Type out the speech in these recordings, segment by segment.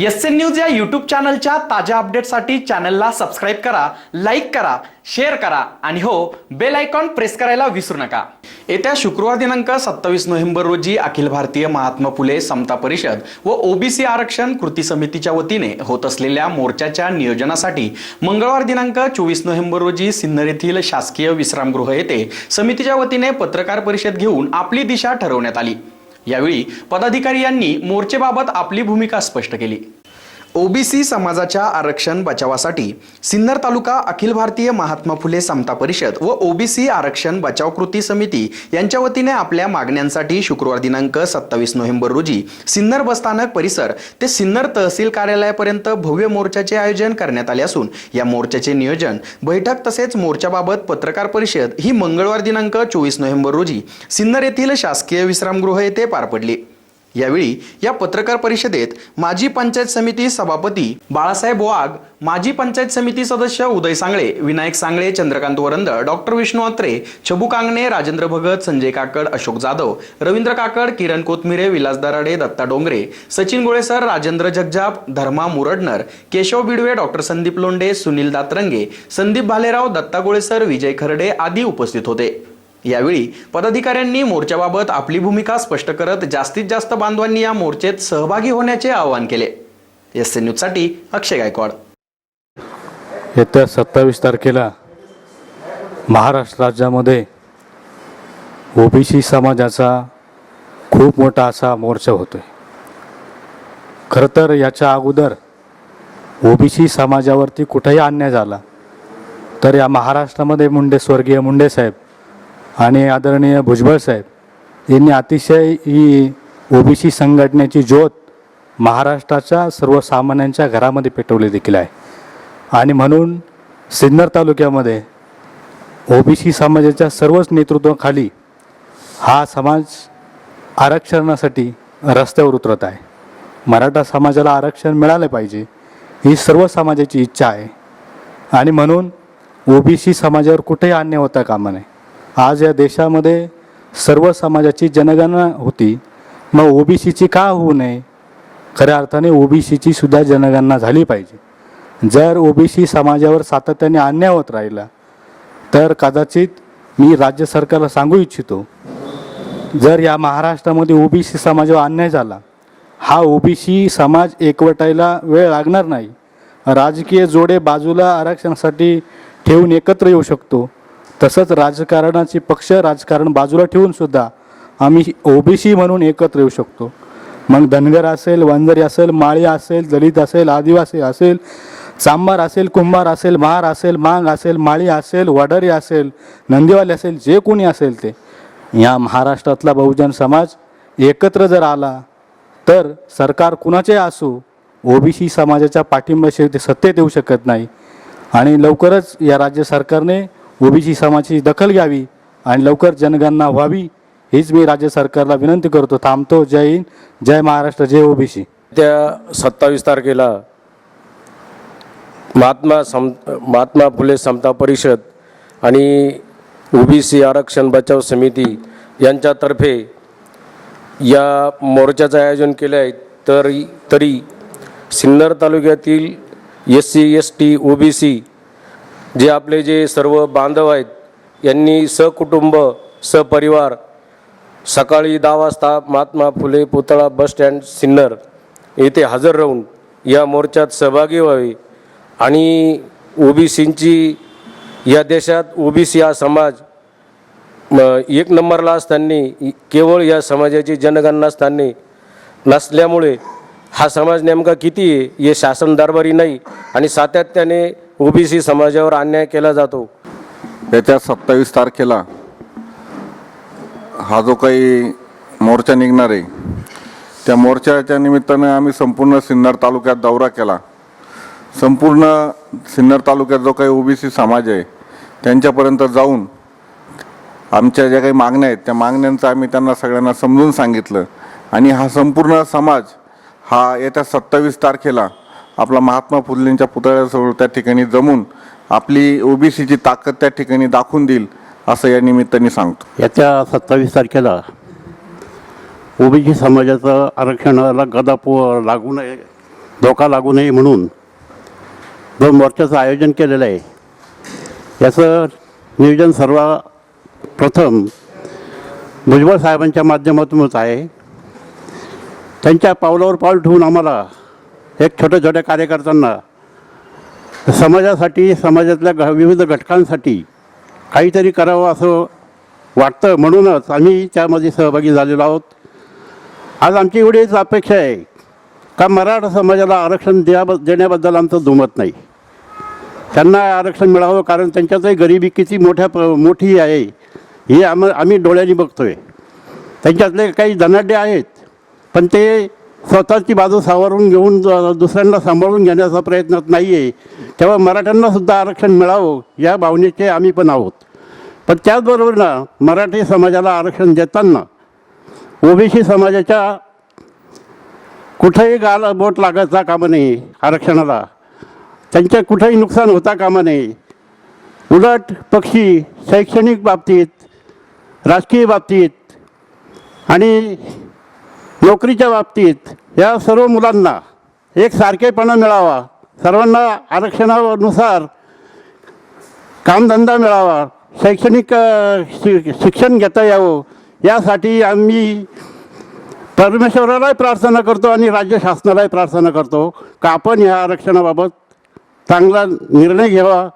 S N news या YouTube चॅनलच्या ताज्या अपडेटसाठी चॅनलला सबस्क्राईब करा लाईक करा शेअर करा आणि हो बेल आयकॉन प्रेस करायला विसरू नका. येत्या शुक्रवार दिनांक सत्तावीस नोव्हेंबर रोजी अखिल भारतीय महात्मा फुले समता परिषद व ओबीसी आरक्षण कृती समितीच्या वतीने होत असलेल्या मोर्चाच्या नियोजनासाठी मंगळवार दिनांक चोवीस नोव्हेंबर रोजी सिन्नर येथील शासकीय विश्रामगृह येथे समितीच्या वतीने पत्रकार परिषद घेऊन आपली दिशा ठरवण्यात आली. यावेळी पदाधिकारी यांनी मोर्चेबाबत आपली भूमिका स्पष्ट केली. ओबीसी समाजाच्या आरक्षण बचावासाठी सिन्नर तालुका अखिल भारतीय महात्मा फुले समता परिषद व ओबीसी आरक्षण बचाव कृती समिती यांच्या वतीने आपल्या मागण्यांसाठी शुक्रवार दिनांक सत्तावीस नोव्हेंबर रोजी सिन्नर बसस्थानक परिसर ते सिन्नर तहसील कार्यालयापर्यंत भव्य मोर्चाचे आयोजन करण्यात आले असून या मोर्चाचे नियोजन बैठक तसेच मोर्चाबाबत पत्रकार परिषद ही मंगळवार दिनांक चोवीस नोव्हेंबर रोजी सिन्नर येथील शासकीय विश्रामगृह येथे पार पडली. यावेळी या पत्रकार परिषदेत माजी पंचायत समिती सभापती बाळासाहेब वाघ माजी पंचायत समिती सदस्य उदय सांगळे विनायक सांगळे चंद्रकांत वरंद डॉक्टर विष्णू अत्रे छबू कांगणे राजेंद्र भगत संजय काकड अशोक जाधव रवींद्र काकड किरण कोथमिरे विलास दराडे दत्ता डोंगरे सचिन गोळेसर राजेंद्र जगजाप धर्मा मुरडनर केशव बिडवे डॉक्टर संदीप लोंडे सुनील दातरंगे संदीप भालेराव दत्ता गोळेसर विजय खर्डे आदी उपस्थित होते. यावेळी पदाधिकाऱ्यांनी मोर्चाबाबत आपली भूमिका स्पष्ट करत जास्तीत जास्त बांधवांनी या मोर्चेत सहभागी होण्याचे आवाहन केले. एस एन न्यूजसाठी अक्षय गायकवाड. येत्या सत्तावीस तारखेला महाराष्ट्र राज्यामध्ये ओबीसी समाजाचा खूप मोठा असा मोर्चा होतोय. खरं तर याच्या अगोदर ओबीसी समाजावरती कुठेही अन्याय झाला तर या महाराष्ट्रामध्ये मुंडे स्वर्गीय मुंडे साहेब आणि आदरणीय भुजबळ साहेब यांनी अतिशय ही ओबीसी संघटनेची ज्योत महाराष्ट्राच्या सर्वसामान्यांच्या घरामध्ये पेटवली देखील आहे. आणि म्हणून सिन्नर तालुक्यामध्ये ओबीसी समाजाच्या सर्वच नेतृत्वाखाली हा समाज आरक्षणासाठी रस्त्यावर उतरत आहे. मराठा समाजाला आरक्षण मिळालं पाहिजे ही सर्व समाजाची इच्छा आहे. आणि म्हणून ओबीसी समाजावर कुठेही अन्याय होता कामा नये. आज या देशामध्ये सर्व समाजाची जनगणना होती. मग ओबीसीची का होऊ नये? खऱ्या अर्थाने ओबीसीची सुद्धा जनगणना झाली पाहिजे. जर ओबीसी समाजावर सातत्याने अन्याय होत राहिला तर कदाचित मी राज्य सरकारला सांगू इच्छितो जर या महाराष्ट्रामध्ये ओबीसी समाजावर अन्याय झाला हा ओबीसी समाज एकवटायला वेळ लागणार नाही. राजकीय जोडे बाजूला आरक्षणासाठी ठेवून एकत्र येऊ शकतो. तसंच राजकारणाचे पक्ष राजकारण बाजूला ठेवून सुद्धा आम्ही ओबीसी म्हणून एकत्र येऊ शकतो. मग धनगर असेल वंजारी असेल माळी असेल दलित असेल आदिवासी असेल चांबार असेल कुंभार असेल महार असेल मांग असेल माळी असेल वडारी असेल नंदीवाली असेल जे कोणी असेल ते. या महाराष्ट्रातला बहुजन समाज एकत्र जर आला तर सरकार कुणाचे असू ओबीसी समाजाच्या पाठिंब्याशिवाय ते सत्तेत येऊ शकत नाही. आणि लवकरच या राज्य सरकारने ओबीसी समाजाची दखल घ्यावी आणि लवकर जनगणना व्हावी हीच मी राज्य सरकारला विनंती करतो. थांबतो. जय हिंद. जय महाराष्ट्र. जय ओबीसी. त्या सत्तावीस तारखेला महात्मा सम महात्मा फुले समता परिषद आणि ओबीसी आरक्षण बचाव समिती यांच्यातर्फे या मोर्चाचं आयोजन केलं आहे. तर तरी सिन्नर तालुक्यातील S C S T O B C जे आपले जे सर्व बांधव आहेत यांनी सकुटुंब सपरिवार सकाळी दहा वाजता महात्मा फुले पुतळा बस स्टँड सिन्नर येथे हजर राहून या मोर्चात सहभागी व्हावे आणि ओबीसींची या देशात ओबीसी हा समाज एक नंबरला असताना केवळ या समाजाची जनगणना असताना नसल्यामुळे हा समाज नेमका किती आहे हे शासन दरबारी नाही आणि सातत्याने ओबीसी समाजावर अन्याय केला जातो. येत्या सत्तावीस तारखेला हा जो काही मोर्चा निघणार आहे त्या मोर्चाच्या निमित्तानं आम्ही संपूर्ण सिन्नर तालुक्यात दौरा केला. संपूर्ण सिन्नर तालुक्यात जो काही ओबीसी समाज आहे त्यांच्यापर्यंत जाऊन आमच्या ज्या काही मागण्या आहेत त्या मागण्यांचं आम्ही त्यांना सगळ्यांना समजून सांगितलं. आणि हा संपूर्ण समाज हा येत्या सत्तावीस तारखेला आपला महात्मा फुलेंच्या पुतळ्याजवळ त्या ठिकाणी जमून आपली ओबीसीची ताकद त्या ठिकाणी दाखवून देईल असं या निमित्ताने सांगतो. याच्या सत्तावीस तारखेला ओबीसी समाजाचं आरक्षणाला गदा पो लागू नये धोका लागू नये म्हणून दोन मोर्चाचं आयोजन केलेलं आहे. याचं नियोजन सर्वप्रथम भुजबळ साहेबांच्या माध्यमातूनच आहे. त्यांच्या पावलावर पाऊल ठेवून आम्हाला एक छोट्या छोट्या कार्यकर्त्यांना समाजासाठी समाजातल्या घ विविध घटकांसाठी काहीतरी करावं असं वाटतं म्हणूनच आम्ही त्यामध्ये सहभागी झालेलो आहोत. आज आमची एवढीच अपेक्षा आहे का मराठा समाजाला आरक्षण द्या देण्याबद्दल आमचं दुमत नाही. त्यांना आरक्षण मिळावं कारण त्यांच्यातही गरिबी किती मोठ्या प मोठी आहे. हे आम आम्ही डोळ्यांनी बघतो आहे त्यांच्यातले काही धनाढ्य आहेत पण ते स्वतःची बाजू सावरून घेऊन ज- दुसऱ्यांना सांभाळून घेण्याचा प्रयत्न नाही आहे तेव्हा मराठ्यांनासुद्धा आरक्षण मिळावं या भावनेचे आम्ही पण आहोत. पण त्याचबरोबर ना मराठी समाजाला आरक्षण देताना ओबीसी समाजाच्या कुठेही गाल बोट लागायचा कामा नये आरक्षणाला. त्यांच्या कुठेही नुकसान होता कामा नये. उलट पक्षी शैक्षणिक बाबतीत राजकीय बाबतीत आणि नोकरीच्या बाबतीत या सर्व मुलांना एक सारखेपणा मिळावा. सर्वांना आरक्षणानुसार कामधंदा मिळावा. शैक्षणिक शि शिक्षण घेता यावं. यासाठी आम्ही परमेश्वरालाही प्रार्थना करतो आणि राज्य शासनालाही प्रार्थना करतो का आपण ह्या आरक्षणाबाबत चांगला निर्णय घ्यावा.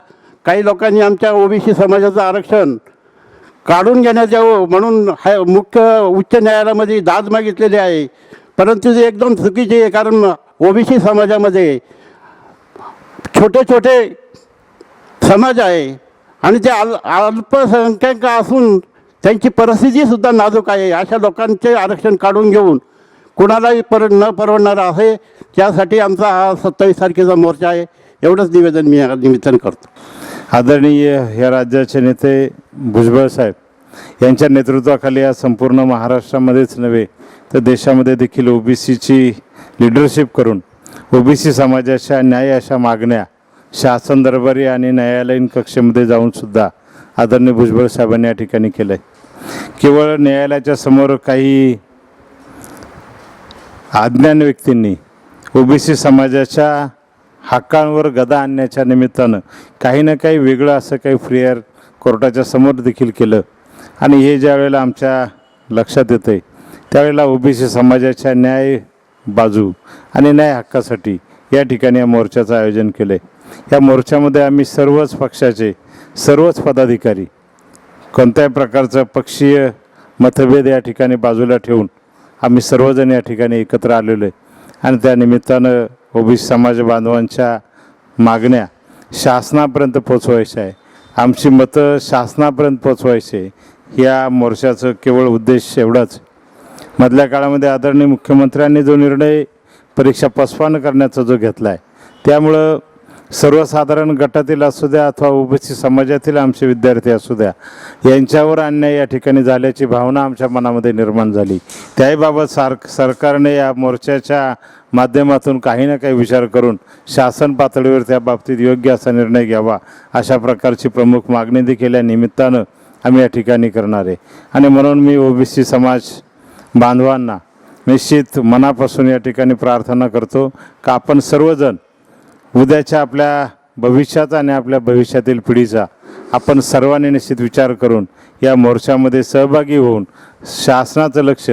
काही लोकांनी आमच्या ओबीसी समाजाचं आरक्षण काढून घेण्यात म्हणून हाय मुख्य उच्च न्यायालयामध्ये दाद मागितलेली आहे. परंतु ते एकदम चुकीची आहे कारण ओबीसी समाजामध्ये छोटे छोटे समाज आहे आणि ते अल अल्पसंख्याक असून त्यांची परिस्थितीसुद्धा नाजूक आहे. अशा लोकांचे आरक्षण काढून घेऊन कुणालाही पर न परवडणार आहे त्यासाठी आमचा हा सत्तावीस तारखेचा मोर्चा आहे. एवढंच निवेदन मी या निमित्तानं करतो. आदरणीय ह्या राज्याचे नेते भुजबळ साहेब यांच्या नेतृत्वाखाली या संपूर्ण महाराष्ट्रामध्येच नव्हे तर देशामध्ये देखील ओबीसीची लिडरशिप करून ओबीसी समाजाच्या न्याय अशा मागण्या शासन दरबारी आणि न्यायालयीन कक्षेमध्ये जाऊन सुद्धा आदरणीय भुजबळ साहेबांनी या ठिकाणी केलं आहे केवळ न्यायालयाच्या समोर काही अज्ञान व्यक्तींनी ओबीसी समाजाच्या हक्कांवर गदा आणण्याच्या निमित्तानं काही ना काही वेगळं असं काही फ्रियर कोर्टाच्या समोर देखील केलं. आणि हे ज्या वेळेला आमच्या लक्षात येतं आहे त्यावेळेला ओबीसी समाजाच्या न्याय बाजू आणि न्याय हक्कासाठी या ठिकाणी या मोर्चाचं आयोजन केलं आहे या मोर्चामध्ये आम्ही सर्वच पक्षाचे सर्वच पदाधिकारी कोणत्याही प्रकारचं पक्षीय मतभेद या ठिकाणी बाजूला ठेवून आम्ही सर्वजण या ठिकाणी एकत्र आलेलो आहे. आणि त्या निमित्तानं ओबीसी समाज बांधवांच्या मागण्या शासनापर्यंत पोचवायच्या आहे. आमची मतं शासनापर्यंत पोचवायची आहे. या मोर्चाचं केवळ उद्देश एवढाच मधल्या काळामध्ये आदरणीय मुख्यमंत्र्यांनी जो निर्णय परीक्षा पसवानं करण्याचा जो घेतला आहे त्यामुळं सर्वसाधारण गटातील असू द्या अथवा ओबीसी समाजातील आमचे विद्यार्थी असू द्या यांच्यावर अन्याय या ठिकाणी झाल्याची भावना आमच्या मनामध्ये निर्माण झाली. त्याहीबाबत सार सरकारने या मोर्चाच्या माध्यमातून काही ना काही विचार करून शासन पातळीवर त्या बाबतीत योग्य असा निर्णय घ्यावा अशा प्रकारची प्रमुख मागणी देखील या निमित्तानं आम्ही या ठिकाणी करणार आहे. आणि म्हणून मी ओबीसी समाज बांधवांना निश्चित मनापासून या ठिकाणी प्रार्थना करतो का आपण सर्वजण उद्याच्या आपल्या भविष्याचा आणि आपल्या भविष्यातील पिढीचा आपण सर्वांनी निश्चित विचार करून या मोर्चामध्ये सहभागी होऊन शासनाचं लक्ष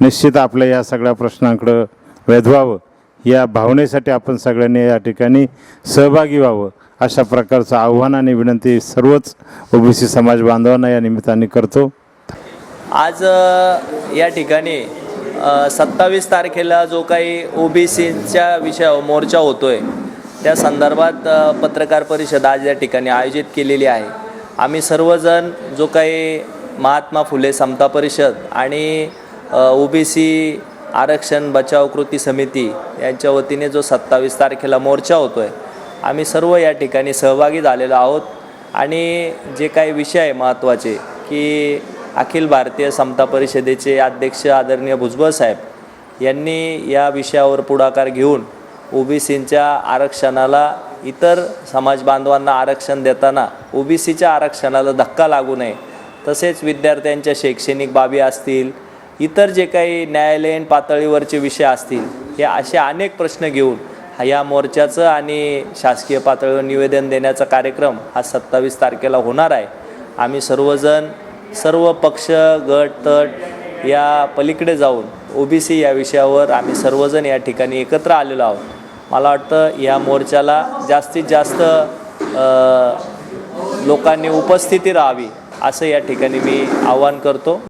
निश्चित आपल्या या सगळ्या प्रश्नांकडं वेधवावं. या भावनेसाठी आपण सगळ्यांनी या ठिकाणी सहभागी व्हावं अशा प्रकारचं आव्हान आणि विनंती सर्वच ओबीसी समाज बांधवांना या निमित्ताने करतो. आज या ठिकाणी सत्तावीस तारखेला जो काही ओबीसीच्या विषयावर मोर्चा होतोय त्या संदर्भात पत्रकार परिषद आज या ठिकाणी आयोजित केलेली आहे. आम्ही सर्वजण जो काही महात्मा फुले समता परिषद आणि ओबीसी आरक्षण बचाव कृती समिती यांच्या वतीने जो सत्तावीस तारखेला मोर्चा होतो आहे आम्ही सर्व या ठिकाणी सहभागी झालेलो आहोत. आणि जे काही विषय आहे महत्त्वाचे की अखिल भारतीय समता परिषदेचे अध्यक्ष आदरणीय भुजबळ साहेब यांनी या विषयावर पुढाकार घेऊन ओबीसींच्या आरक्षणाला इतर समाज बांधवांना आरक्षण देताना ओबीसीच्या आरक्षणाला धक्का लागू नये तसेच विद्यार्थ्यांच्या शैक्षणिक बाबी असतील इतर जे काही न्यायालयीन पातळीवरचे विषय असतील हे असे अनेक प्रश्न घेऊन या मोर्चाचं आणि शासकीय पातळीवर निवेदन देण्याचा कार्यक्रम हा सत्तावीस तारखेला होणार आहे. आम्ही सर्वजण सर्व पक्ष गट तट या पलीकडे जाऊन ओबीसी या विषयावर आम्ही सर्वजण या ठिकाणी एकत्र आलेलो आहोत. मला वाटतं या मोर्चाला जास्तीत जास्त लोकांनी उपस्थिती राहावी असं या ठिकाणी मी आवाहन करतो.